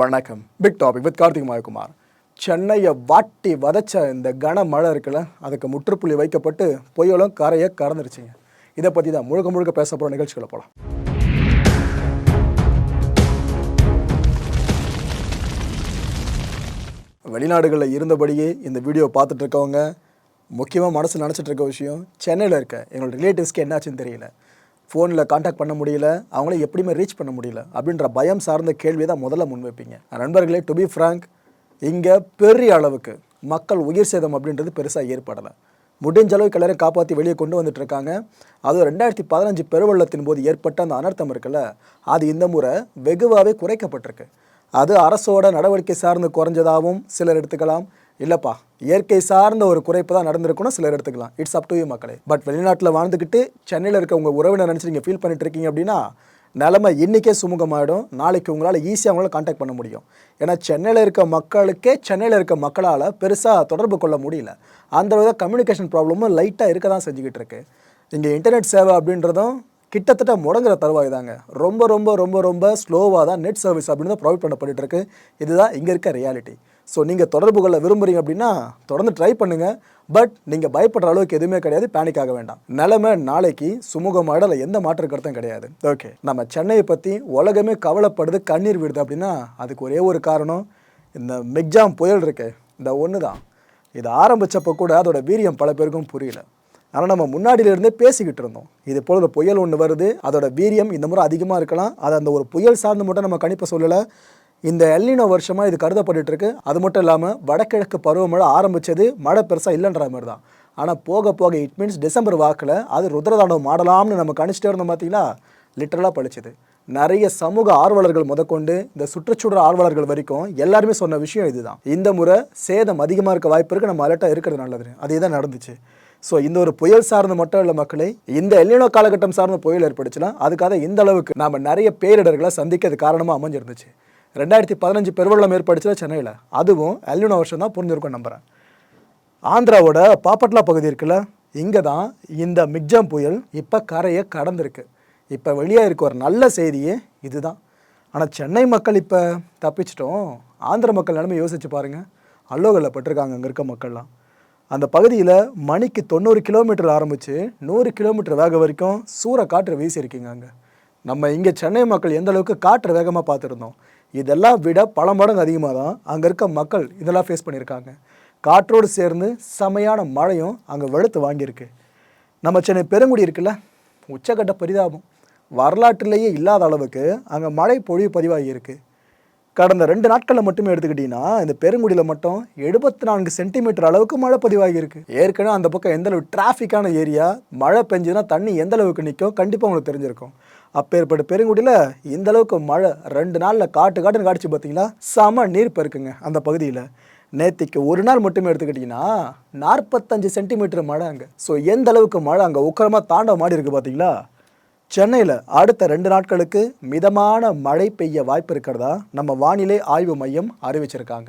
வணக்கம். Big topic with Karthik Mayakumar. சென்னையை வாட்டி வதச்ச இந்த கன மழை இருக்குல்ல அதுக்கு முற்றுப்புள்ளி வைக்கப்பட்டு புயலும் கரையை கடந்துருச்சுங்க. இதை பற்றி தான் முழுக்க முழுக்க பேச போகிற நிகழ்ச்சிகளை போகலாம் வெளிநாடுகளில் இருந்தபடியே இந்த வீடியோ பார்த்துட்டு இருக்கவங்க முக்கியமாக மனசு நினச்சிட்டு இருக்க விஷயம் சென்னையில் இருக்க. எங்களோட ரிலேட்டிவ்ஸ்க்கு என்னாச்சுன்னு தெரியல. ஃபோனில் காண்டாக்ட் பண்ண முடியல அவங்கள எப்படியுமே ரீச் பண்ண முடியல அப்படின்ற பயம் சார்ந்த கேள்வியை தான் முதல்ல முன்வைப்பீங்க நண்பர்களே டு பி ஃப்ராங்க் இங்கே பெரிய அளவுக்கு மக்கள் உயிர் சேதம் அப்படின்றது பெருசாக ஏற்படலை. முடிஞ்ச அளவுக்கு எல்லாரும் காப்பாற்றி வெளியே கொண்டு வந்துட்டு இருக்காங்க. அதுவும் ரெண்டாயிரத்தி பதினஞ்சு பெருவெள்ளத்தின் போது ஏற்பட்ட அந்த அனர்த்தம் இருக்குல்ல அது இந்த முறை வெகுவாகவே குறைக்கப்பட்டிருக்கு. அது அரசோட நடவடிக்கை சார்ந்து குறைஞ்சதாகவும் சிலர் எடுத்துக்கலாம் இல்லைப்பா இயற்கை சார்ந்த ஒரு குறைப்பு தான் நடந்திருக்கணும் சிலர் எடுத்துக்கலாம். இட்ஸ் அப் டு யூ மக்களே. பட் வெளிநாட்டில் வாழ்ந்துக்கிட்டு சென்னையில் இருக்க உங்கள் உறவினர் நினச்சி நீங்கள் ஃபீல் பண்ணிட்டு இருக்கீங்க அப்படின்னா நிலமை இன்றைக்கே சுமூகமாகிடும் நாளைக்கு உங்களால் ஈஸியாக அவங்களால காண்டாக்ட் பண்ண முடியும். ஏன்னா சென்னையில் இருக்க மக்களுக்கே சென்னையில் இருக்க மக்களால் பெருசாக தொடர்பு கொள்ள முடியல. அந்த வித கம்யூனிகேஷன் ப்ராப்ளமும் லைட்டாக இருக்க தான் செஞ்சுக்கிட்டு இருக்கு. இங்கே இன்டர்நெட் சேவை அப்படின்றதும் கிட்டத்தட்ட முடங்குற தருவாய் தாங்க. ரொம்ப ரொம்ப ரொம்ப ரொம்ப ஸ்லோவாக தான் நெட் சர்வீஸ் அப்படின்னு தான் ப்ரொவைட் பண்ணப்பட்டு இருக்கு. இதுதான் இங்கே இருக்க ரியாலிட்டி ஸோ நீங்கள் தொடர்பு கொள்ள விரும்புகிறீங்க அப்படின்னா தொடர்ந்து ட்ரை பண்ணுங்கள் பட் நீங்கள் பயப்படுற அளவுக்கு எதுவுமே கிடையாது பேனிக் ஆக வேண்டாம். நிலைமை நாளைக்கு சுமூகமாக அதில் எந்த மாற்று கருத்தும் கிடையாது. ஓகே நம்ம சென்னையை பற்றி உலகமே கவலைப்படுது கண்ணீர் விடுது அப்படின்னா அதுக்கு ஒரே ஒரு காரணம் இந்த மெக்ஜாம் புயல் இருக்கு. இந்த ஒன்று தான் இது ஆரம்பிச்சப்போ கூட அதோட வீரியம் பல பேருக்கும் புரியல. ஆனால் நம்ம முன்னாடியில இருந்தே பேசிக்கிட்டு இருந்தோம். இது போல ஒரு புயல் ஒன்று வருது அதோட வீரியம் இந்த முறை அதிகமாக இருக்கலாம். அது அந்த ஒரு புயல் சார்ந்து மட்டும் நம்ம கணிப்பை சொல்லலை. இந்த எல்லினோ வருஷமாக இது கருதப்பட்டுட்டு இருக்கு. அது மட்டும் இல்லாமல் வடகிழக்கு பருவமழை ஆரம்பிச்சது மழை பெருசாக இல்லைன்ற மாதிரி தான். ஆனால் போக போக இட் மீன்ஸ் டிசம்பர் வாக்கில் அது ருத்ரதாண்டவம் மாடலாம்னு நம்ம கணிச்சிட்டே இருந்தோம் பார்த்தீங்களா லிட்டரலாக பழிச்சது. நிறைய சமூக ஆர்வலர்கள் முதற்கொண்டு இந்த சுற்றுச்சூழல் ஆர்வலர்கள் வரைக்கும் எல்லாருமே சொன்ன விஷயம் இதுதான். இந்த முறை சேதம் அதிகமாக இருக்க வாய்ப்பு இருக்கு. நம்ம அலர்ட்டாக இருக்கிறது நல்லது. அதே தான் நடந்துச்சு. ஸோ இந்த ஒரு புயல் சார்ந்த மட்டும் இல்லை மக்களை இந்த எல்லினோ காலகட்டம் சார்ந்த புயல் ஏற்பட்டுச்சுன்னா அதுக்காக இந்த அளவுக்கு நாம் நிறைய பேரிடர்களை சந்திக்கிறது காரணமாக அமைஞ்சிருந்துச்சு. ரெண்டாயிரத்தி பதினஞ்சு பெருவெள்ளம் ஏற்பட்டுச்சுல சென்னையில். அதுவும் எல்லினோ வருஷம் தான் புரிஞ்சிருக்கும் நம்புகிறேன் ஆந்திராவோட பாப்பட்லா பகுதி இருக்குல்ல இங்கே தான் இந்த மிக்ஜாம் புயல் இப்போ கரையை கடந்திருக்கு. இப்போ வெளியே இருக்க ஒரு நல்ல செய்தியே இதுதான். ஆனால் சென்னை மக்கள் இப்போ தப்பிச்சிட்டோம். ஆந்திர மக்கள் நிலைமை யோசிச்சு பாருங்கள் அல்லோகலில் பட்டிருக்காங்க அங்கே இருக்க மக்கள்லாம். அந்த பகுதியில் மணிக்கு தொண்ணூறு கிலோமீட்டர் ஆரம்பித்து நூறு கிலோமீட்டர் வேகம் வரைக்கும் சூற காற்று வீசியிருக்கீங்க அங்கே. நம்ம இங்கே சென்னை மக்கள் எந்த அளவுக்கு காற்று வேகமாக பார்த்துருந்தோம் இதெல்லாம் விட பல மடங்கு அதிகமாக தான் அங்கே இருக்க மக்கள் இதெல்லாம் ஃபேஸ் பண்ணியிருக்காங்க. காற்றோடு சேர்ந்து செமையான மழையும் அங்கே வெளுத்து வாங்கியிருக்கு. நம்ம சென்னை பெருங்குடி இருக்குல்ல உச்சக்கட்ட பரிதாபம். வரலாற்றிலேயே இல்லாத அளவுக்கு அங்கே மழை பொழிவு பதிவாகியிருக்கு. கடந்த ரெண்டு நாட்களில் மட்டுமே எடுத்துக்கிட்டிங்கன்னா இந்த பெருங்குடியில் மட்டும் எழுபத்தி நான்கு சென்டிமீட்டர் அளவுக்கு மழை பதிவாகி இருக்கு ஏற்கனவே அந்த பக்கம் எந்த அளவு டிராஃபிக்கான ஏரியா மழை பெஞ்சுதுன்னா தண்ணி எந்த அளவுக்கு நிற்கும் கண்டிப்பாக உங்களுக்கு தெரிஞ்சிருக்கும். அப்பேற்பட்ட பெருங்குடியில் இந்த அளவுக்கு மழை ரெண்டு நாளில் காட்டு காட்டுன்னு காடிச்சு பார்த்தீங்களா? செம நீர் பெருக்குங்க அந்த பகுதியில். நேத்திக்கு ஒரு நாள் மட்டுமே எடுத்துக்கிட்டிங்கன்னா நாற்பத்தஞ்சு சென்டிமீட்டர் மழை அங்கே ஸோ எந்த அளவுக்கு மழை அங்கே உக்கரமாக தாண்ட மாடி இருக்குது பார்த்தீங்களா? சென்னையில் அடுத்த ரெண்டு நாட்களுக்கு மிதமான மழை பெய்ய வாய்ப்பு இருக்கிறதா நம்ம வானிலை ஆய்வு மையம் அறிவிச்சிருக்காங்க.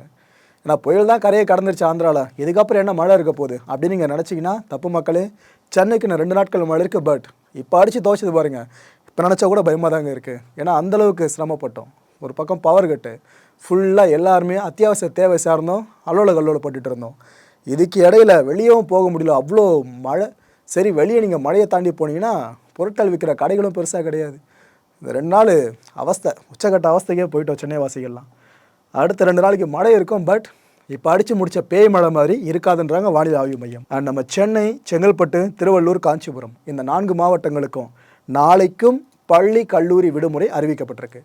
ஏன்னா புயல் தான் கரையை கடந்துருச்சு ஆந்திராவில் இதுக்கப்புறம் என்ன மழை இருக்க போகுது அப்படின்னு நீங்கள் நினச்சிங்கன்னா தப்பு மக்களே. சென்னைக்கு நான் ரெண்டு நாட்கள் மழை இருக்குது பட் இப்போ அடித்து துவச்சது பாருங்கள் இப்போ நினச்சா கூட பயமாக தாங்க இருக்குது ஏன்னா அந்தளவுக்கு சிரமப்பட்டோம். ஒரு பக்கம் பவர் கட்டு ஃபுல்லாக எல்லாருமே அத்தியாவசிய தேவை சார்ந்தோம் அலோல கல்லோல பட்டுட்டு இருந்தோம். இதுக்கு இடையில வெளியவும் போக முடியல. அவ்வளோ மழை. சரி வெளியே நீங்கள் மழையை தாண்டி போனீங்கன்னா பொருட்கள் விற்கிற கடைகளும் பெருசாக கிடையாது. இந்த ரெண்டு நாள் அவஸ்தை உச்சக்கட்ட அவஸ்தைக்கே போயிட்டோம் சென்னை வாசிகள்லாம் அடுத்த ரெண்டு நாளைக்கு மழை இருக்கும் பட் இப்போ அடித்து முடித்த பேய் மழை மாதிரி இருக்காதுன்றாங்க வானிலை ஆய்வு மையம். அண்ட் நம்ம சென்னை செங்கல்பட்டு திருவள்ளூர் காஞ்சிபுரம் இந்த நான்கு மாவட்டங்களுக்கும் நாளைக்கும் பள்ளி கல்லூரி விடுமுறை அறிவிக்கப்பட்டிருக்கு.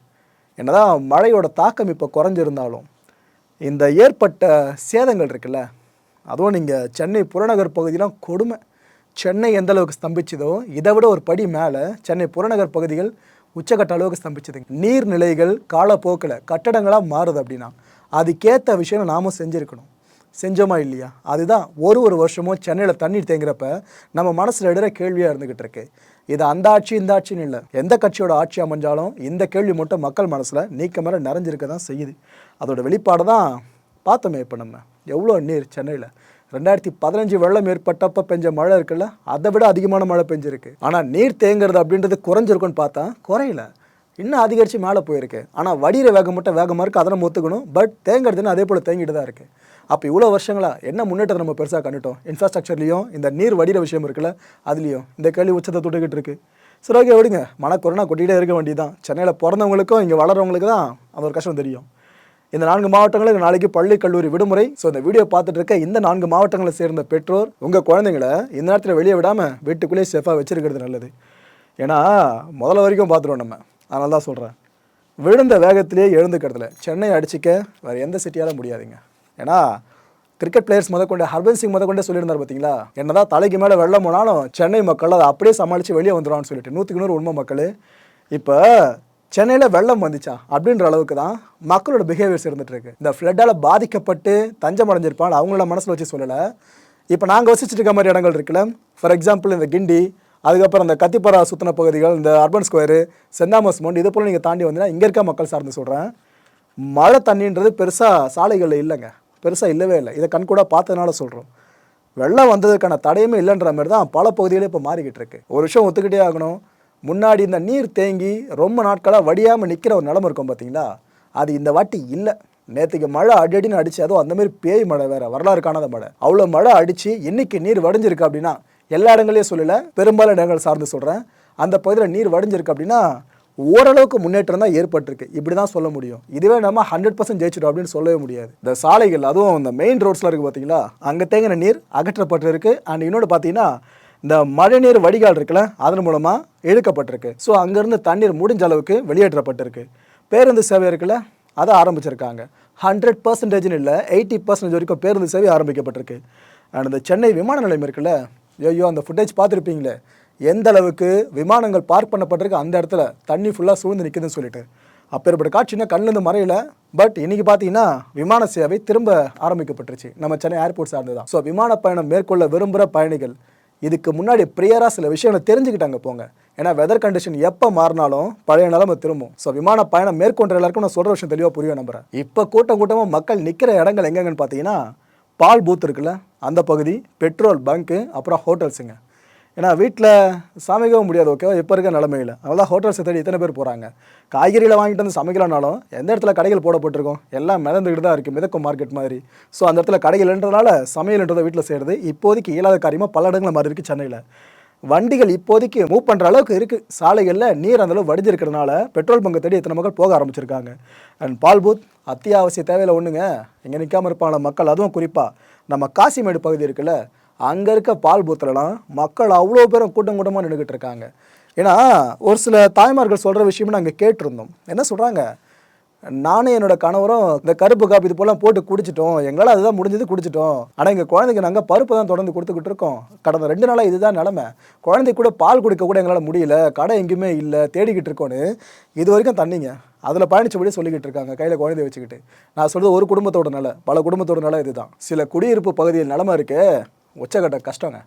என்னதான் மழையோட தாக்கம் இப்போ குறைஞ்சிருந்தாலும் இந்த ஏற்பட்ட சேதங்கள் இருக்குல்ல அதுவும் நீங்கள் சென்னை புறநகர் பகுதியெலாம் கொடுமை. சென்னை எந்த அளவுக்கு ஸ்தம்பிச்சதோ இதை விட ஒரு படி மேலே சென்னை புறநகர் பகுதிகள் உச்சக்கட்ட அளவுக்கு ஸ்தம்பிச்சதுங்க. நீர்நிலைகள் காலப்போக்கில் கட்டடங்களாக மாறுது அப்படின்னா அதுக்கேற்ற விஷயம் நாமும் செஞ்சுருக்கணும். செஞ்சோமா இல்லையா? அதுதான் ஒரு ஒரு வருஷமும் சென்னையில் தண்ணீர் தேங்குறப்ப நம்ம மனசில் எடுற கேள்வியாக இருந்துக்கிட்டு இருக்கு. இது அந்த ஆட்சி இந்த ஆட்சின்னு இல்லை. எந்த கட்சியோட ஆட்சி அமைஞ்சாலும் இந்த கேள்வி மட்டும் மக்கள் மனசில் நீக்க மேலே நிறைஞ்சிருக்க தான் செய்யுது. அதோட வெளிப்பாடு தான் பார்த்தோமே இப்போ நம்ம. எவ்வளோ நீர் சென்னையில்? ரெண்டாயிரத்தி பதினஞ்சு வெள்ளம் ஏற்பட்டப்ப பெஞ்ச மழை இருக்குல்ல அதை விட அதிகமான மழை பெஞ்சிருக்கு. ஆனால் நீர் தேங்குறது அப்படின்றது குறைஞ்சிருக்குன்னு பார்த்தா குறையில. இன்னும் அதிகரித்து மேலே போயிருக்கு. ஆனால் வடிகிற வேகம் மட்டும் வேகமாக இருக்குது அதை நம்ம ஒத்துக்கணும். பட் தேங்கிறதுன்னு அதே போல் தேங்கிட்டு தான் இருக்குது அப்போ இவ்வளோ வருஷங்களா என்ன முன்னேற்றத்தை நம்ம பெருசாக கண்டுட்டோம்? இன்ஃப்ராஸ்ட்ரக்சர்லேயும் இந்த நீர் வடிகிற விஷயம் இருக்குல்ல அதுலேயும். இந்த கேள்வி உச்சத்தை தொட்டுக்கிட்டு இருக்கு. சரி ஓகே விடுங்க மன கொரோனா கொட்டிகிட்டே இருக்க வேண்டியதான் சென்னையில் பிறந்தவங்களுக்கும் இங்கே வளர்றவங்களுக்கு தான் அந்த ஒரு கஷ்டம் தெரியும். இந்த நான்கு மாவட்டங்களுக்கு நாளைக்கு பள்ளி கல்லூரி விடுமுறை. ஸோ இந்த வீடியோ பார்த்துட்டு இருக்க இந்த நான்கு மாவட்டங்களை சேர்ந்த பெற்றோர் உங்கள் குழந்தைங்களை இந்த நேரத்தில் வெளியே விடாமல் வீட்டுக்குள்ளேயே சேஃபாக வச்சுருக்கிறது நல்லது. ஏன்னா முதல்ல வரைக்கும் பார்த்துருவோம் நம்ம. அதனால தான் சொல்கிறேன் விழுந்த வேகத்திலேயே எழுந்துக்கிறதுல சென்னை அடிச்சிக்க வேறு எந்த சிட்டியாலும் முடியாதுங்க. ஏன்னா கிரிக்கெட் பிளேயர்ஸ் முதற்கொண்டு ஹர்பன் சிங் முதற்கொண்டே சொல்லியிருந்தார் பார்த்தீங்களா என்னதான் தலைக்கு மேலே வெள்ளம் போனாலும் சென்னை மக்கள் அதை அப்படியே சமாளித்து வெளியே வந்துடுவான்னு சொல்லிட்டு நூற்றுக்கு நூறு உண்மை மக்கள். இப்போ சென்னையில் வெள்ளம் வந்துச்சா? அப்படின்ற அளவுக்கு தான் மக்களோட பிஹேவியர்ஸ் இருந்துகிட்ருக்கு இந்த ஃப்ளட்டால் பாதிக்கப்பட்டு தஞ்சம் அடைஞ்சிருப்பாங்க அவங்களோட மனசில் வச்சு சொல்லலை. இப்போ நாங்கள் வசிச்சுட்டு இருக்க மாதிரி இடங்கள் இருக்குல்ல. ஃபார் எக்ஸாம்பிள் இந்த கிண்டி அதுக்கப்புறம் இந்த கத்திப்பரா சுத்தின பகுதிகள் இந்த அர்பன் ஸ்கொயரு செந்தாமஸ் மவுண்ட் இது போல் நீங்கள் தாண்டி வந்தீங்கன்னா இங்கே இருக்க மக்கள் சார்ந்து சொல்கிறேன் மழை தண்ணின்றது பெருசாக சாலைகளில் இல்லைங்க. பெருசாக இல்லவே இல்லை. இதை கண்கூட பார்த்ததுனால சொல்கிறோம் வெள்ளம் வந்ததுக்கான தடையுமே இல்லைன்ற மாதிரி தான் பல பகுதிகளே இப்போ மாறிக்கிட்டு இருக்கு. ஒரு விஷயம் ஒத்துக்கிட்டே ஆகணும். முன்னாடி இந்த நீர் தேங்கி ரொம்ப நாட்களாக வடியாமல் நிற்கிற ஒரு நிலம இருக்கும் பார்த்தீங்களா அது இந்த வாட்டி இல்லை. நேற்றுக்கு மழை அடிஅடின்னு அடிச்சு அதுவும் அந்தமாரி பேய் மழை வேறு வரலாறு காணாத மழை. அவ்வளோ மழை அடிச்சு இன்னைக்கு நீர் வடிஞ்சிருக்கு அப்படின்னா எல்லா இடங்களையும் சொல்லலை பெரும்பாலான இடங்கள் சார்ந்து சொல்கிறேன் அந்த பகுதியில் நீர் வடிஞ்சிருக்கு அப்படின்னா ஓரளவுக்கு முன்னேற்றம் தான் ஏற்பட்டிருக்கு. இப்படி தான் சொல்ல முடியும். இதுவே நம்ம ஹண்ட்ரட் பர்சன்ட் ஜெயிச்சிடும் அப்படின்னு சொல்லவே முடியாது. இந்த சாலைகள் அதுவும் இந்த மெயின் ரோட்ஸ்லாம் இருக்குது பார்த்தீங்களா அங்கே தேங்கின நீர் அகற்றப்பட்டிருக்கு. அண்ட் இன்னொன்று பார்த்தீங்கன்னா இந்த மழைநீர் வடிகால் இருக்குல்ல அதன் மூலமாக இழுக்கப்பட்டிருக்கு. ஸோ அங்கேருந்து தண்ணீர் முடிஞ்ச அளவுக்கு வெளியேற்றப்பட்டிருக்கு. பேருந்து சேவை இருக்குல்ல அதை ஆரம்பிச்சிருக்காங்க. ஹண்ட்ரட் பர்சன்டேஜ்னு இல்லை எயிட்டி பர்சன்டேஜ் வரைக்கும் பேருந்து சேவை ஆரம்பிக்கப்பட்டிருக்கு. அண்ட் இந்த சென்னை விமான நிலையம் இருக்குல்ல ஐயோ அந்த ஃபுட்டேஜ் பார்த்துருப்பீங்களே. எந்த அளவுக்கு விமானங்கள் பார்க் பண்ணப்பட்டிருக்கு அந்த இடத்துல தண்ணி ஃபுல்லாக சூழ்ந்து நிற்குதுன்னு சொல்லிட்டு. அப்பேற்பட்ட காட்சினா கண்ணிலிருந்து மறையில. பட் இன்னைக்கு பார்த்தீங்கன்னா விமான சேவை திரும்ப ஆரம்பிக்கப்பட்டுருச்சு. நம்ம சென்னை ஏர்போர்ட் சார்ந்து தான் ஸோ விமான பயணம் மேற்கொள்ள விரும்புகிற பயணிகள் இதுக்கு முன்னாடி ப்ரியராக சில விஷயங்களை தெரிஞ்சுக்கிட்டாங்க போங்க. ஏன்னா வெதர் கண்டிஷன் எப்போ மாறினாலும் பழைய நிலைமை திரும்பும். ஸோ விமான பயணம் மேற்கொண்ட எல்லாருக்கும் நான் சொல்கிற விஷயம் தெளிவாக புரியும் நம்புறேன். இப்போ கூட்டம் கூட்டமாக மக்கள் நிற்கிற இடங்கள் எங்கெங்கன்னு பார்த்தீங்கன்னா பால் பூத் இருக்குல்ல அந்த பகுதி பெட்ரோல் பங்க்கு அப்புறம் ஹோட்டல்ஸுங்க ஏன்னா வீட்டில் சமைக்கவும் முடியாது ஓகேவா இப்போ இருக்க நிலமையில். அதனால ஹோட்டல்ஸை தேடி இத்தனை பேர் போகிறாங்க காய்கறியில் வாங்கிட்டு வந்து சமைக்கலனாலும் எந்த இடத்துல கடைகள் போடப்பட்டிருக்கும்? எல்லாம் மிதந்துக்கிட்டு தான் இருக்குது மிதக்கும் மார்க்கெட் மாதிரி. ஸோ அந்த இடத்துல கடைகள்ன்றதுனால சமையல்ன்றதை வீட்டில் செய்கிறது இப்போதைக்கு இயலாத காரியமாக பல இடங்களில் மாதிரி இருக்குது சென்னையில். வண்டிகள் இப்போதைக்கு மூவ் பண்ணுற அளவுக்கு இருக்குது சாலைகளில் நீர் அந்த அளவு வடிஞ்சிருக்கிறதுனால பெட்ரோல் பங்கு தேடி எத்தனை மக்கள் போக ஆரம்பிச்சிருக்காங்க. அண்ட் பால் பூத் அத்தியாவசிய தேவையில் ஒன்றுங்க இங்கே நிற்காமல் இருப்பாங்க மக்கள். அதுவும் குறிப்பாக நம்ம காசிமேடு பகுதி இருக்குல்ல அங்கே இருக்க பால் பூத்துலலாம் மக்கள் அவ்வளோ பேரும் கூட்டம் கூட்டமாக நின்றுக்கிட்டு இருக்காங்க. ஏன்னா ஒரு சில தாய்மார்கள் சொல்கிற விஷயமும் நாங்கள் கேட்டிருந்தோம். என்ன சொல்கிறாங்க நானும் என்னோட கணவரும் இந்த கருப்பு காப்பி இது போலாம் போட்டு குடிச்சிட்டோம். எங்களால் அதுதான் முடிஞ்சது குடிச்சிட்டோம். ஆனால் எங்கள் குழந்தைக்கு நாங்கள் பருப்பு தான் தொடர்ந்து கொடுத்துக்கிட்டு இருக்கோம். கடந்த ரெண்டு நாளாக இதுதான் நிலமை. குழந்தை கூட பால் குடிக்க கூட எங்களால் முடியல. கடை எங்கேயுமே இல்லை. தேடிக்கிட்டு இருக்கோன்னு இது வரைக்கும் தண்ணிங்க. அதில் பயணிச்சபடியே சொல்லிக்கிட்டு இருக்காங்க. கையில் குழந்தைய வச்சுக்கிட்டு. நான் சொல்கிறது ஒரு குடும்பத்தோட நிலை. பல குடும்பத்தோட நிலை இதுதான். சில குடியிருப்பு பகுதியில் நிலமை இருக்கே. உச்சக்கட்ட கஷ்டங்க.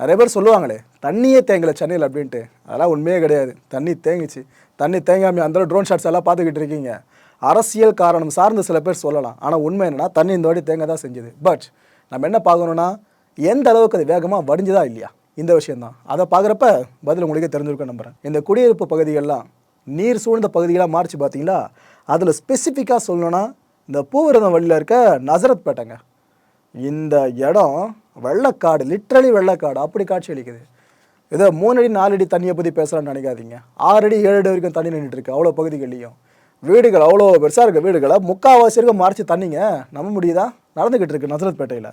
நிறைய பேர் சொல்லுவாங்களே தண்ணியே தேங்கலை சென்னையில் அப்படின்ட்டு. அதெல்லாம் உண்மையே கிடையாது. தண்ணி தேங்கிச்சு. தண்ணி தேங்காமல் அந்த ட்ரோன் ஷாட்ஸ் எல்லாம் பார்த்துக்கிட்டு இருக்கீங்க. அரசியல் காரணம் சார்ந்து சில பேர் சொல்லலாம். ஆனால் உண்மை என்னென்னா தண்ணி இந்த வாட்டி தேங்க தான் செஞ்சுது. பட் நம்ம என்ன பார்க்கணும்னா எந்த அளவுக்கு அது வேகமாக வடிஞ்சுதா இல்லையா? இந்த விஷயம்தான். அதை பார்க்குறப்ப பதில் உங்களுக்கே தெரிஞ்சிருக்க நம்புகிறேன் இந்த குடியிருப்பு பகுதிகள்லாம் நீர் சூழ்ந்த பகுதிகளாக மாறிச்சு பார்த்தீங்களா? அதில் ஸ்பெசிஃபிக்காக சொல்லணும்னா இந்த பூவிரதம் வழியில் இருக்க நசரத் பேட்டைங்க இந்த இடம் வெள்ளக்காடு லிட்ரலி வெள்ளக்காடு. அப்படி காட்சி அளிக்குது. ஏதோ மூணு அடி நாலு அடி தண்ணியை பற்றி பேசுகிறான்னு நினைக்காதீங்க. ஆறு அடி ஏழு அடி வரைக்கும் தண்ணி நின்றுட்டு இருக்கு. அவ்வளோ பகுதிகள்லையும். வீடுகள் அவ்வளோ பெருசாக இருக்க வீடுகளை. முக்கால்வாசி இருக்க மறைச்சி தண்ணிங்க. நம்ப முடியுதா? நடந்துக்கிட்டு இருக்கு நசரத்பேட்டையில்.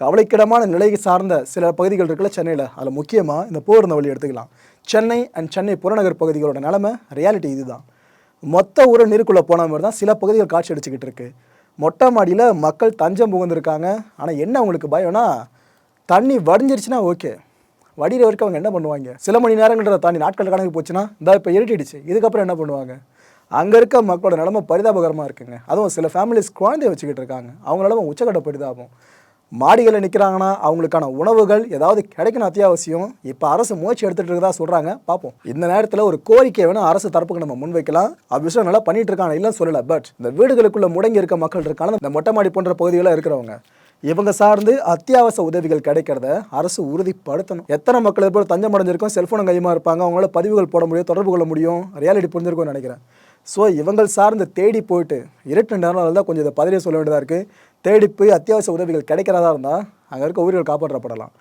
கவலைக்கிடமான நிலைக்கு சார்ந்த சில பகுதிகள் இருக்குல்ல சென்னையில். அதில் முக்கியமாக இந்த போர்ந்த வழி எடுத்துக்கலாம். சென்னை அண்ட் சென்னை புறநகர் பகுதிகளோட நிலமை ரியாலிட்டி இதுதான். மொத்த ஊரை நீருக்குள்ளே போன மாதிரி தான் சில பகுதிகள் காட்சி அடிச்சுக்கிட்டு இருக்குது மொட்டை மாடியில் மக்கள் தஞ்சம் புகுந்திருக்காங்க. ஆனால் என்ன அவங்களுக்கு பயம்னா தண்ணி வடிஞ்சிருச்சுன்னா ஓகே. வடிகிற வரைக்கும் அவங்க என்ன பண்ணுவாங்க? சில மணி நேரங்கள்ன்ற தாண்டி நாட்கள் கணக்கு போச்சுன்னா இந்த இப்போ இருட்டிடுச்சு. இதுக்கப்புறம் என்ன பண்ணுவாங்க? அங்கே இருக்க மக்களோட நிலைமை பரிதாபகரமாக இருக்குங்க. அதுவும் சில ஃபேமிலிஸ் குழந்தைய வச்சுக்கிட்டு இருக்காங்க. அவங்க நிலமை உச்சக்கட்ட பரிதாபம். மாடிகளில் நிற்கிறாங்கன்னா அவங்களுக்கான உணவுகள் ஏதாவது கிடைக்கணும் அத்தியாவசியம். இப்போ அரசு முயற்சி எடுத்துகிட்டு இருக்கதா சொல்கிறாங்க பார்ப்போம் இந்த நேரத்தில் ஒரு கோரிக்கை வேணும். அரசு தரப்புக்கு நம்ம முன்வைக்கலாம். அது விஷயம் நல்லா பண்ணிட்டு இருக்காங்க. இல்லை சொல்லலை. பட் இந்த வீடுகளுக்குள்ள முடங்கி இருக்க மக்கள் இருக்கான இந்த மொட்டை மாடி போன்ற பகுதிகளில் இருக்கிறவங்க. இவங்க சார்ந்து அத்தியாவசிய உதவிகள் கிடைக்கிறத அரசு உறுதிப்படுத்தணும். எத்தனை மக்கள் இது தஞ்சம் அடைஞ்சிருக்கோம். செல்ஃபோன் கையமாக இருப்பாங்க. அவங்களால பதிவுகள் போட முடியும். தொடர்பு கொள்ள முடியும். ரியாலிட்டி புரிஞ்சிருக்கும்னு நினைக்கிறேன். ஸோ இவங்கள் சார்ந்து தேடி போயிட்டு இருட்டு நேரம் தான் கொஞ்சம் இதை பதவியை சொல்ல வேண்டியதாக இருக்குது தேடி போய் அத்தியாவசிய உதவிகள் கிடைக்கிறதா இருந்தால் அங்கே இருக்க உயிர்கள் காப்பாற்றப்படலாம்.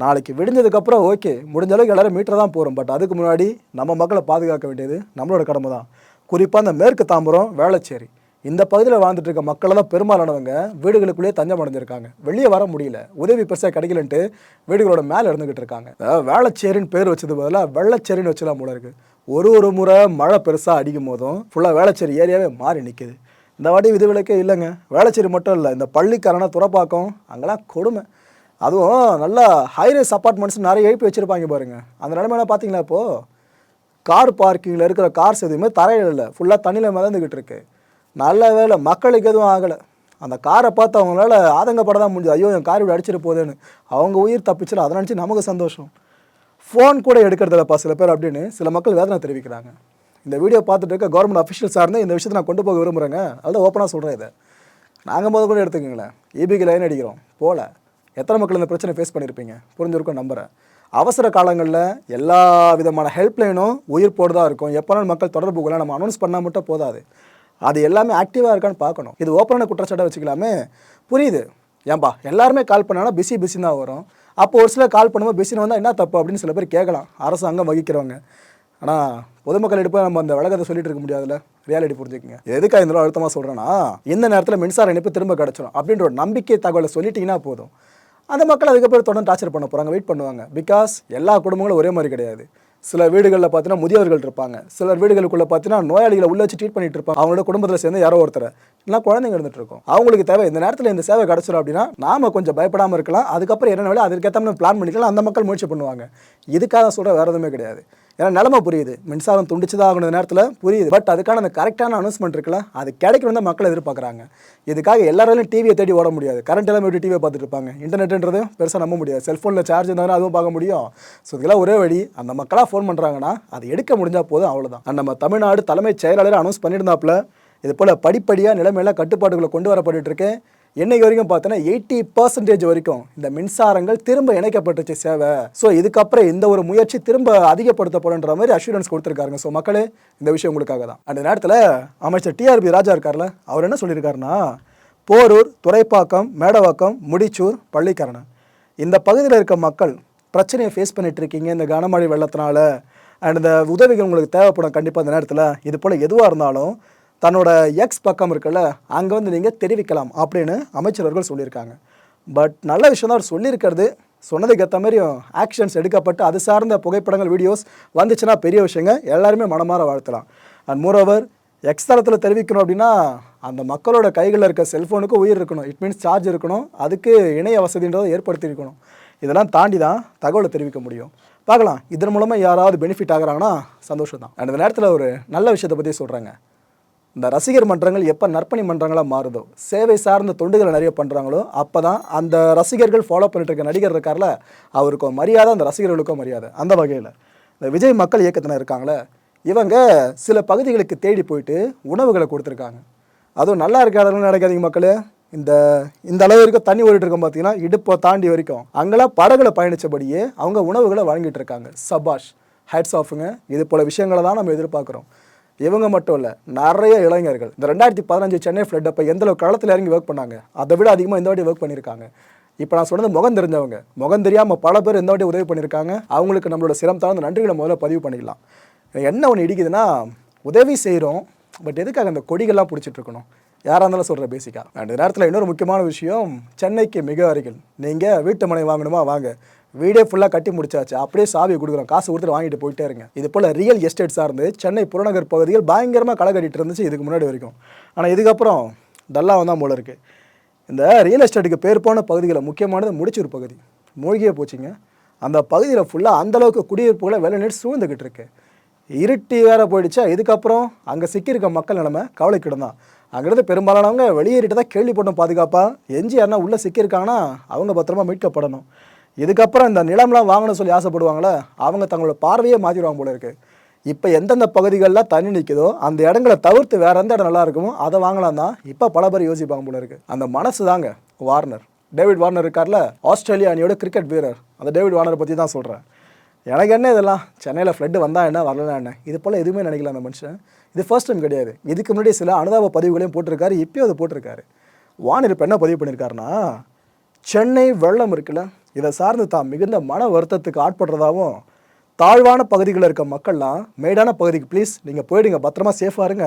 நாளைக்கு விடிஞ்சதுக்கப்புறம் ஓகே முடிஞ்ச அளவுக்கு எல்லோரும் மீட்டர் தான் போகிறோம் பட் அதுக்கு முன்னாடி நம்ம மக்களை பாதுகாக்க வேண்டியது நம்மளோட கடமை தான். குறிப்பாக அந்த மேற்கு தாம்பரம் வேளச்சேரி. இந்த பகுதியில் வாழ்ந்துட்டு இருக்க மக்களெல்லாம் பெரும்பாலானவங்க வீடுகளுக்குள்ளேயே தஞ்சம் அடைஞ்சிருக்காங்க வெளியே வர முடியல. உதவி பெருசாக கிடைக்கலன்ட்டு வீடுகளோட மேலே இருந்துகிட்டு இருக்காங்க. வேளச்சேரின்னு பேர் வச்சது பதிலாக வெள்ளச்சேரின்னு வச்சுலாம் போல இருக்குது ஒரு ஒரு முறை மழை பெருசாக அடிக்கும் போதும் ஃபுல்லாக வேளச்சேரி ஏரியாவே மாறி நிற்கிது இந்த வாட்டி விதிவிலக்கே இல்லைங்க. வேளச்சேரி மட்டும் இல்லை இந்த பள்ளிக்காரனா துறப்பாக்கம் அங்கெல்லாம் கொடுமை. அதுவும் நல்லா ஹைரேஸ் அப்பார்ட்மெண்ட்ஸ் நிறைய எழுப்பி வச்சுருப்பாங்க பாருங்கள் அந்த நிலைமையில பார்த்தீங்களா இப்போது கார் பார்க்கிங்கில் இருக்கிற கார்ஸ் எதுவுமே தரையில் இல்லை ஃபுல்லாக தண்ணியில் மிதந்துக்கிட்டு இருக்கு. நல்ல வேலை மக்களுக்கு எதுவும் ஆகலை. அந்த காரை பார்த்து அவங்களால ஆதங்கப்பட தான் முடிஞ்சது. ஐயோ என் கார் இப்படி அடிச்சிட்டு போகுதுன்னு அவங்க உயிர் தப்பிச்சிடும் அதை நினச்சி நமக்கு சந்தோஷம். ஃபோன் கூட எடுக்கிறதில்லப்பா சில பேர் அப்படின்னு. சில மக்கள் வேதனை தெரிவிக்கிறாங்க. இந்த வீடியோ பார்த்துட்டு இருக்க கவர்மெண்ட் அஃபிஷியல்ஸாக இருந்தால் இந்த விஷயத்தை நான் கொண்டு போக விரும்புகிறேங்க அதுதான் ஓப்பனாக சொல்கிறேன் இதை. நாங்கள் முதல் கூட எடுத்துக்கங்களேன். இபிக்கு லைன் அடிக்கிறோம். போல. எத்தனை மக்கள் இந்த பிரச்சனை ஃபேஸ் பண்ணியிருப்பீங்க புரிஞ்சிருக்கும் நம்புகிறேன் அவசர காலங்களில் எல்லா விதமான ஹெல்ப்லைனும் உயிர் போடுதாக இருக்கும். எப்போனாலும் மக்கள் தொடர்பு கொள்ள நம்ம அனௌன்ஸ் பண்ணால் மட்டும் போதாது. அது எல்லாமே ஆக்டிவாக இருக்கான்னு பார்க்கணும். இது ஓப்பனான குற்றச்சாட்டை வச்சுக்கலாமே? புரியுது. ஏன்பா? எல்லாருமே கால் பண்ணாலும் பிஸி பிஸி தான் வரும். அப்போ ஒரு சில கால் பண்ணும்போது பிஸின்னு வந்தால் என்ன தப்பு? அப்படின்னு சில பேர் கேட்கலாம். அரசாங்கம் வகிக்கிறவங்க. ஆனால் பொதுமக்கள் எடுப்பு நம்ம அந்த விளக்கத்தை சொல்லிட்டு இருக்க முடியாதுல்ல? ரியாலிட்டி புரிஞ்சுக்கங்க. எதுக்காக இந்த அழுத்தமாக சொல்கிறேன்னா இந்த நேரத்தில் மின்சார இணைப்பு திரும்ப கிடச்சிடும் அப்படின்ற ஒரு நம்பிக்கை தகவலை சொல்லிட்டீங்கன்னா போதும். அந்த மக்கள் அதுக்கப்புறம் தொடர்ந்து டார்ச்சர் பண்ண போகிறாங்க வெயிட் பண்ணுவாங்க. பிகாஸ் எல்லா குடும்பங்களும் ஒரே மாதிரி கிடையாது. சில வீடுகளில் பார்த்தீங்கன்னா முதியவர்கள் இருப்பாங்க. சிலர் வீடுகளுக்குள்ளே பார்த்தீங்கன்னா நோயாளிகளை உள்ள வச்சு ட்ரீட் பண்ணிட்டு இருப்பாங்க. அவங்களோட குடும்பத்தில் சேர்ந்து யாரோ ஒருத்தர். இல்லைனா குழந்தைங்க இருந்துட்டு இருக்கும். அவங்களுக்கு தேவை இந்த நேரத்தில் இந்த சேவை கிடச்சிடும் அப்படின்னா நாம கொஞ்சம் பயப்படாமல் இருக்கலாம். அதுக்கப்புறம் என்ன வேலை அதுக்கேற்ற மாதிரி பிளான் பண்ணிக்கலாம். அந்த மக்கள் முயற்சி பண்ணுவாங்க. இதுக்காக சொல்கிற வேறு எதுவுமே கிடையாது. ஏன்னா நிலமை புரியுது. மின்சாரம் துண்டிச்சு தான் நேரத்தில் புரியுது. பட் அதுக்கான அந்த கரெக்டான அனௌன்ஸ்மெண்ட் இருக்குல்ல அது கிடைக்கணும் தான் மக்கள் எதிர்பார்க்குறாங்க. இதுக்காக எல்லாராலையும் டிவியை தேடி ஓட முடியாது. கரண்ட் எல்லாம் எப்படி டிவியை பார்த்துட்டு இருப்பாங்க? இன்டர்நெட்ன்றது பெருசாக நம்ப முடியாது. செல்ஃபோனில் சார்ஜ் இருந்தாலும் அதுவும் பார்க்க முடியும். ஸோ இதெல்லாம் ஒரே வழி அந்த மக்களாக ஃபோன் பண்ணுறாங்கன்னா அது எடுக்க முடிஞ்சால் போதும் அவ்வளோதான் நம்ம தமிழ்நாடு தலைமைச் செயலாளர் அனௌன்ஸ் பண்ணியிருந்தாப்புல இது போல் படிப்படியாக நிலைமையில கட்டுப்பாடுகளை கொண்டு வரப்பட்டு என்னைக்கு வரைக்கும் பார்த்தோன்னா எயிட்டி பர்சன்டேஜ் வரைக்கும் இந்த மின்சாரங்கள் திரும்ப இணைக்கப்பட்டுச்சு சேவை. ஸோ இதுக்கப்புறம் இந்த ஒரு முயற்சி திரும்ப அதிகப்படுத்தப்படுன்ற மாதிரி அஷூரன்ஸ் கொடுத்துருக்காருங்க. ஸோ மக்களே இந்த விஷயம் உங்களுக்காக தான். அந்த நேரத்தில் அமைச்சர் டிஆர்பி ராஜா இருக்கார்ல அவர் என்ன சொல்லியிருக்காருன்னா போரூர் துறைப்பாக்கம் மேடவாக்கம் முடிச்சூர் பள்ளிக்கரணை இந்த பகுதியில் இருக்க மக்கள் பிரச்சனையை ஃபேஸ் பண்ணிட்டு இருக்கீங்க இந்த கனமழை வெள்ளத்தினால. அண்ட் இந்த உதவிகள் உங்களுக்கு தேவைப்படும் கண்டிப்பாக அந்த நேரத்தில். இது போல் எதுவாக இருந்தாலும் தன்னோட எக்ஸ் பக்கம் இருக்குல்ல அங்கே வந்து நீங்கள் தெரிவிக்கலாம் அப்படின்னு அமைச்சர்கள் சொல்லியிருக்காங்க. பட் நல்ல விஷயம் தான் அவர் சொல்லியிருக்கிறது. சொன்னதுக்கு ஏற்ற மாதிரியும் ஆக்ஷன்ஸ் எடுக்கப்பட்டு அது சார்ந்த புகைப்படங்கள் வீடியோஸ் வந்துச்சுன்னா பெரிய விஷயங்க. எல்லாருமே மனமாற வாழ்த்தலாம். அண்ட் மோரோவர் எக்ஸ் தளத்தில் தெரிவிக்கணும் அப்படின்னா அந்த மக்களோட கைகளில் இருக்க செல்ஃபோனுக்கு உயிர் இருக்கணும். இட் மீன்ஸ் சார்ஜ் இருக்கணும். அதுக்கு இணைய வசதின்றதை ஏற்படுத்தியிருக்கணும் இதெல்லாம் தாண்டி தான் தகவலை தெரிவிக்க முடியும். பார்க்கலாம். இதன் மூலமாக யாராவது பெனிஃபிட் ஆகிறாங்கன்னா சந்தோஷம் தான் அந்த நேரத்தில் ஒரு நல்ல விஷயத்தை பற்றி சொல்கிறாங்க இந்த ரசிகர் மன்றங்கள் எப்போ நற்பணி மன்றங்களாக மாறுதோ சேவை சார்ந்த தொண்டுகளை நிறைய பண்ணுறாங்களோ அப்போ தான் அந்த ரசிகர்கள் ஃபாலோ பண்ணிட்டு இருக்க நடிகர் இருக்கார்ல அவருக்கும் மரியாதை அந்த ரசிகர்களுக்கும் மரியாதை. அந்த வகையில். இந்த விஜய் மக்கள் இயக்கத்தினர் இருக்காங்களே இவங்க சில பகுதிகளுக்கு தேடி போயிட்டு உணவுகளை கொடுத்துருக்காங்க. அதுவும் நல்லா இருக்காதுன்னு நினைக்காதீங்க மக்களே? இந்த இந்த அளவு வரைக்கும் தண்ணி ஓடிட்டு இருக்கோம் பார்த்தீங்கன்னா இடுப்பை தாண்டி வரைக்கும். அங்கெல்லாம் படகுல பயணித்தபடியே அவங்க உணவுகளை வழங்கிட்டு இருக்காங்க. சபாஷ் ஹைட்ஸ் ஆஃபுங்க இது போல விஷயங்களை தான் நம்ம எதிர்பார்க்குறோம். இவங்க மட்டும் இல்லை நிறைய இளைஞர்கள். இந்த ரெண்டாயிரத்தி பதினஞ்சு சென்னை ஃப்ளட் அப்போ எந்தளவுக்கு காலத்தில் களத்தில் இறங்கி ஒர்க் பண்ணாங்க அதை விட அதிகமாக இந்த வாட்டி ஒர்க் பண்ணியிருக்காங்க இப்போ நான் சொன்னது முகம் தெரிஞ்சவங்க. முகம் தெரியாமல் பல பேர் இந்த வாட்டி உதவி பண்ணியிருக்காங்க அவங்களுக்கு நம்மளோட சிரம் தாழ்ந்த நன்றிகளை முதல்ல பதிவு பண்ணிக்கலாம். என்ன ஒன்று இடிக்குதுன்னா உதவி செய்கிறோம் பட் எதுக்காக அந்த கொடிகள்லாம் பிடிச்சிட்டு இருக்கணும்? யாராக இருந்தாலும் சொல்கிற பேசிக்காக அந்த நேரத்தில் இன்னொரு முக்கியமான விஷயம் சென்னைக்கு மிக அருகில். நீங்கள் வீட்டு மனை வாங்கணுமா? வாங்க. வீடே ஃபுல்லாக கட்டி முடிச்சாச்சு. அப்படியே சாவி கொடுக்குறோம். காசு கொடுத்துட்டு வாங்கிட்டு போயிட்டே இருங்க. இது போல் ரியல் எஸ்டேட் சார்ந்து சென்னை புறநகர் பகுதியில் பயங்கரமாக களை கட்டிட்டு இருந்துச்சு இதுக்கு முன்னாடி வரைக்கும். ஆனால் இதுக்கப்புறம் டல்லாக வந்தால் போல இருக்குது இந்த ரியல் எஸ்டேட்டுக்கு பேர் போன பகுதிகளில் முக்கியமானது முடிச்சூர் பகுதி. மூழ்கியே போச்சுங்க. அந்த பகுதியில் ஃபுல்லாக அந்தளவுக்கு குடியிருப்புகளை வேலை நீர் சூழ்ந்துக்கிட்டு இருக்கு. இருட்டி வேற போயிடுச்சா? இதுக்கப்புறம் அங்கே சிக்கியிருக்க மக்கள் நிலைமை கவலைக்கிடம் தான் அங்கேருந்து பெரும்பாலானவங்க வெளியேறிட்டு தான் கேள்விப்பட்டோம் பாதுகாப்பாக எஞ்சி யாருன்னா உள்ளே சிக்கியிருக்காங்கன்னா அவங்க பத்திரமா மீட்கப்படணும். இதுக்கப்புறம் இந்த நிலம்லாம் வாங்கணும்னு சொல்லி ஆசைப்படுவாங்களே அவங்க தங்களோட பார்வையே மாற்றிடுவாங்க போல இருக்கு. இப்போ எந்தெந்த பகுதிகளில் தண்ணி நிற்குதோ அந்த இடங்களை தவிர்த்து வேற எந்த இடம் நல்லா இருக்குமோ அதை வாங்கலாம் தான் இப்போ பல பேர் யோசிப்பாங்க போல இருக்கு. அந்த மனசு தாங்க வார்னர். டேவிட் வார்னர் இருக்கார்ல ஆஸ்திரேலியா அணியோட கிரிக்கெட் வீரர். அந்த டேவிட் வார்னரை பற்றி தான் சொல்கிறேன் எனக்கு என்ன இதெல்லாம்? சென்னையில் ஃப்ளட்டு வந்தால் என்ன வரலனா என்ன? இது போல் எதுவுமே நினைக்கல அந்த மனுஷன். இது ஃபர்ஸ்ட் டைம் கிடையாது. இதுக்கு முன்னாடி சில அனுதாப பதிவுகளையும் போட்டிருக்காரு இப்போயும் அதை போட்டிருக்காரு. வானர் இப்போ என்ன பதிவு பண்ணியிருக்காருன்னா சென்னை வெள்ளம் இருக்குல்ல இதை சார்ந்து தான் மிகுந்த மன வருத்தத்துக்கு ஆட்படுறதாகவும் தாழ்வான பகுதிகளில் இருக்க மக்கள்லாம் மேடான பகுதிக்கு ப்ளீஸ் நீங்கள் போயிடுங்க பத்திரமா சேஃபாக இருங்க.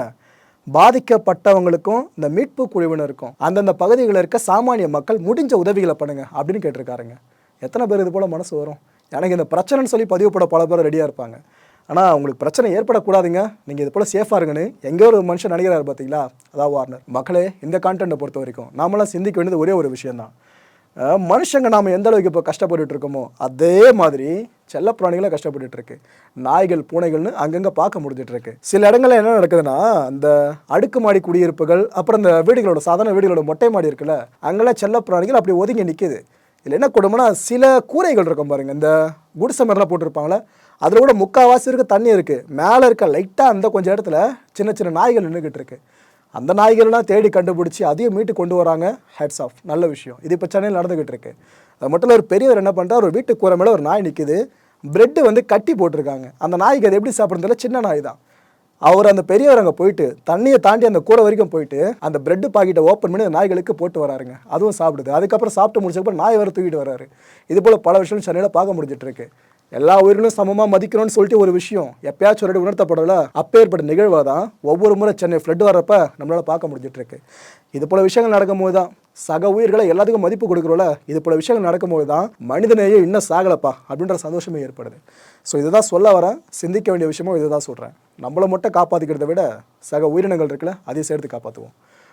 பாதிக்கப்பட்டவங்களுக்கும் இந்த மீட்பு குழுவினருக்கும் அந்தந்த பகுதிகளில் இருக்க சாமானிய மக்கள் முடிஞ்ச உதவிகளை பண்ணுங்க அப்படின்னு கேட்டிருக்காருங்க. எத்தனை பேர் இது போல் மனசு வரும்? எனக்கு இந்த பிரச்சனைன்னு சொல்லி பதிவு போட பல பேர் ரெடியாக இருப்பாங்க. ஆனால் உங்களுக்கு பிரச்சனை ஏற்படக்கூடாதுங்க. நீங்கள் இது போல் சேஃபாக இருங்கன்னு எங்கேயோ ஒரு மனுஷன் நினைக்கிறாரு பார்த்தீங்களா அதான் வார்னர் மக்களே இந்த கான்டென்ட்டை பொறுத்த வரைக்கும் நாமெல்லாம் சிந்திக்க வேண்டியது ஒரே ஒரு விஷயம்தான். மனுஷங்க நாம் எந்த அளவுக்கு இப்போ கஷ்டப்பட்டுட்டு இருக்கோமோ அதே மாதிரி செல்லப்பிராணிகளும் கஷ்டப்பட்டுட்டு இருக்கு. நாய்கள் பூனைகள்னு அங்கங்கே பார்க்க முடிஞ்சிட்டு இருக்கு. சில இடங்களில் என்ன நடக்குதுன்னா அந்த அடுக்குமாடி குடியிருப்புகள் அப்புறம் இந்த வீடுகளோட சாதாரண வீடுகளோட மொட்டை மாடி இருக்குல்ல அங்கெல்லாம் செல்லப்பிராணிகள் அப்படி ஒதுங்கி நிற்கிது இதில் என்ன கொடுமைனா சில கூரைகள் இருக்கும் பாருங்க. இந்த குடிசை மாதிரிலாம் போட்டிருப்பாங்களே அதில் கூட முக்கால்வாசி இருக்குது தண்ணி இருக்குது மேலே இருக்க லைட்டாக அந்த கொஞ்சம் இடத்துல சின்ன சின்ன நாய்கள் நின்றுக்கிட்டு இருக்குது அந்த நாய்கள்லாம் தேடி கண்டுபிடிச்சி அதையும் மீட்டு கொண்டு வராங்க. ஹெட்ஸ் ஆஃப் நல்ல விஷயம். இது இப்போ சென்னையில் நடந்துகிட்டு இருக்கு. அது மட்டும் இல்லை ஒரு பெரியவர் என்ன பண்ணுறாரு ஒரு வீட்டு கூரை மேலே ஒரு நாய் நிற்குது பிரெட்டு வந்து கட்டி போட்டிருக்காங்க. அந்த நாய்க்கு அது எப்படி சாப்பிட்றதுல சின்ன நாய் தான். அவர் அந்த பெரியவர் அங்கே போயிட்டு தண்ணியை தாண்டி அந்த கூரை வரைக்கும் போயிட்டு அந்த பிரெட்டு பாக்கெட்டை ஓப்பன் பண்ணி அந்த நாய்களுக்கு போட்டு வராருங்க. அதுவும் சாப்பிடுது. அதுக்கப்புறம் சாப்பிட்டு முடிச்சப்போ நாய் வர தூக்கிட்டு வராரு. இது போல் பல விஷயம் சென்னையில் பார்க்க முடிஞ்சிட்டு இருக்கு. எல்லா உயிர்களும் சமமாக மதிக்கணும்னு சொல்லிட்டு ஒரு விஷயம் எப்பயாச்சும் ஒரு வாட்டி உணர்த்தப்படல. அப்பேற்பட்ட நிகழ்வாக தான் ஒவ்வொரு முறை சென்னை ஃப்ளட் வரப்ப நம்மளால் பார்க்க முடிஞ்சிட்ருக்கு. இது போல விஷயங்கள் நடக்கும்போது தான் சக உயிர்களை எல்லாத்துக்கும் மதிப்பு கொடுக்குறோம்ல இது போல விஷயங்கள் நடக்கும்போது தான் மனிதநேயம் இன்னும் சாகலப்பா அப்படின்ற சந்தோஷமே ஏற்படுது. ஸோ இதுதான் சொல்ல வரேன். சிந்திக்க வேண்டிய விஷயமும் இதுதான் சொல்கிறேன் நம்மளை மட்டும் காப்பாற்றிக்கிறத விட சக உயிரினங்கள் இருக்குல்ல அதையும் சேர்த்து காப்பாற்றுவோம்